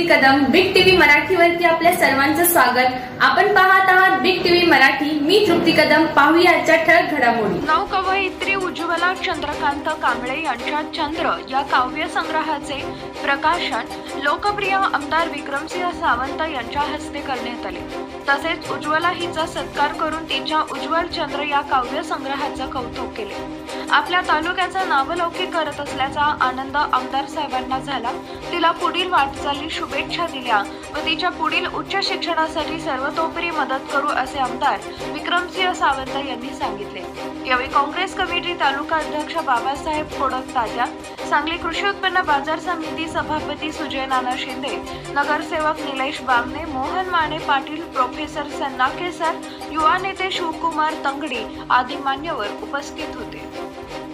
तृप्ती Kadam big TV मराठीवरती आपल्या सर्वांचं स्वागत. आपण पाहत आहात बिग टीव्ही मराठी. मी तृप्ती कदम. पाहूया आजच्या ठळक घडामोडी. नाव कवयित्री उज्ज्वला चंद्रकांत कांबळे यांच्या चंद्र या काव्य संग्रहाचे प्रकाशन लोकप्रिय आमदार विक्रमसिंह सावंत यांच्या हस्ते करण्यात आले. तसेच उज्ज्वला हिचा सत्कार करून तिच्या उज्ज्वल चंद्र या काव्य संग्रहाचं कौतुक केले. आपल्या तालुक्याचा नावलौकिक करत असल्याचा आनंद आमदार साहेबांना झाला. तिला पुढील वाटचाली शुभेच्छा दिल्या व तिच्या पुढील उच्च शिक्षणासाठी सर्वतोपरी मदत करू असे आमदार विक्रमसिंह सावंत यांनी सांगितले. यावेळी काँग्रेस कमिटी तालुका अध्यक्ष बाबासाहेब कोडक तात्या सांगली कृषी उत्पन्न बाजार समिती सभापती सुजय नाना शिंदे नगरसेवक निलेश बामणे मोहन माने पाटील प्रोफेसर सन्नाके सर युवा नेते शिवकुमार तंगडी आदी मान्यवर उपस्थित होते.